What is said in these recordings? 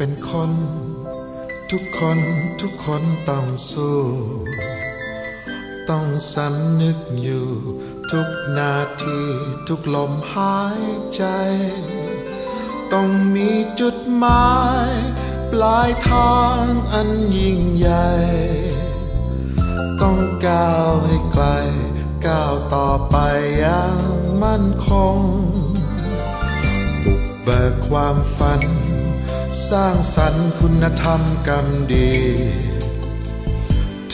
เป็นคน ทุกคนทุกคนต้องสู้ ต้องสำนึกอยู่ ทุกนาทีทุกลมหายใจ ต้องมีจุดหมาย ปลายทางอันยิ่งใหญ่ ต้องก้าวให้ไกล ก้าวต่อไปอย่างมั่นคง บุกเบิกความฝัน สร้างสรรค์คุณธรรมกรรมดี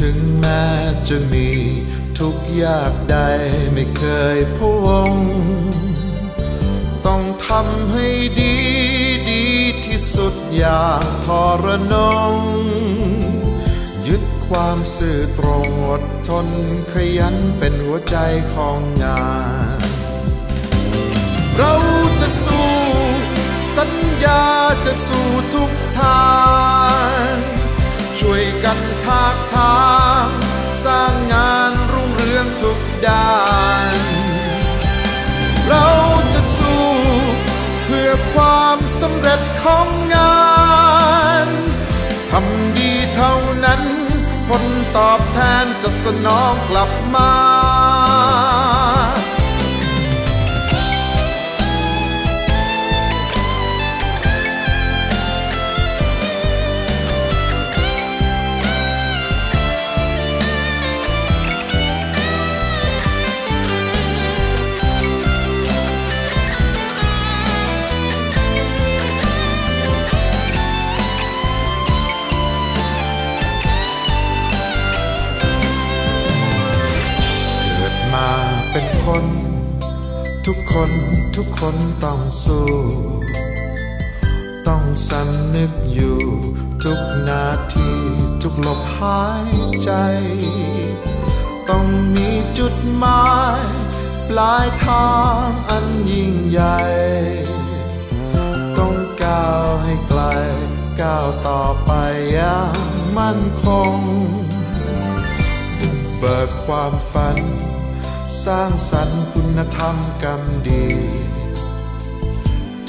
ถึงแม้จะมีทุกยากใดไม่เคยพวง ต้องทำให้ดีดีที่สุดอย่าทรนง ยึดความสื่อตรงอดทนขยันเป็นหัวใจของงาน ทำดีเท่านั้นผลตอบแทนจะสนองกลับมา ทุกคนทุกคนต้องสู้ ต้องสำนึกอยู่ ทุกนาทีทุกลมหายใจ ต้องมีจุดหมายปลายทางอันยิ่งใหญ่ ต้องก้าวให้ไกล ก้าวต่อไปอย่างมั่นคง เบิกความฝัน สร้างสรรค์คุณธรรมกรรมดี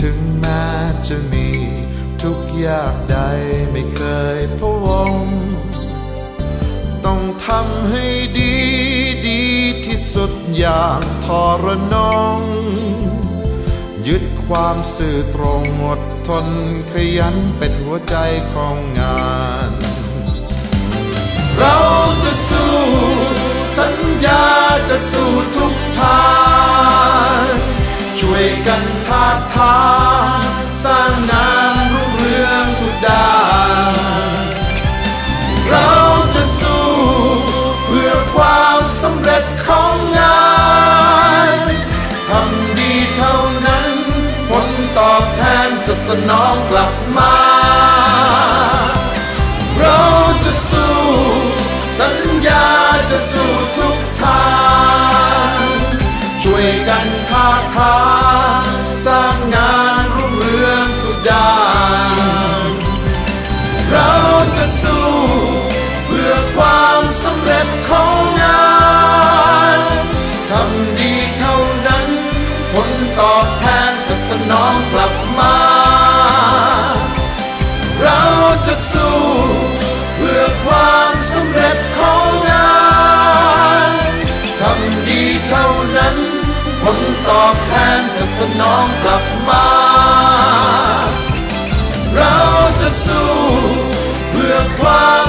ถึงแม้จะมีทุกยากใดไม่เคยพะวง ต้องทำให้ดีดีที่สุดอย่างทรนงยึดความสื่อตรงอดทนขยันเป็นหัวใจของงาน เราจะสู้ สัญญาจะสู้ทุกทางช่วยกันทาทาสร้างงานรุ่งเรืองทุกด้านเราจะสู้เพื่อความสำเร็จของงานทำดีเท่านั้นผลตอบแทนจะสนองกลับมาเราจะสู้สัญญาจะสู้ กันทาทางสร้างงานรุ่งเรืองทุกด้าน เราจะสู้เพื่อความสำเร็จของงานทำดีเท่านั้นผลตอบแทนจะสนองกลับมา เราจะสู้เพื่อความ ผลตอบแทนจะสนองกลับมา เราจะสู้เพื่อความ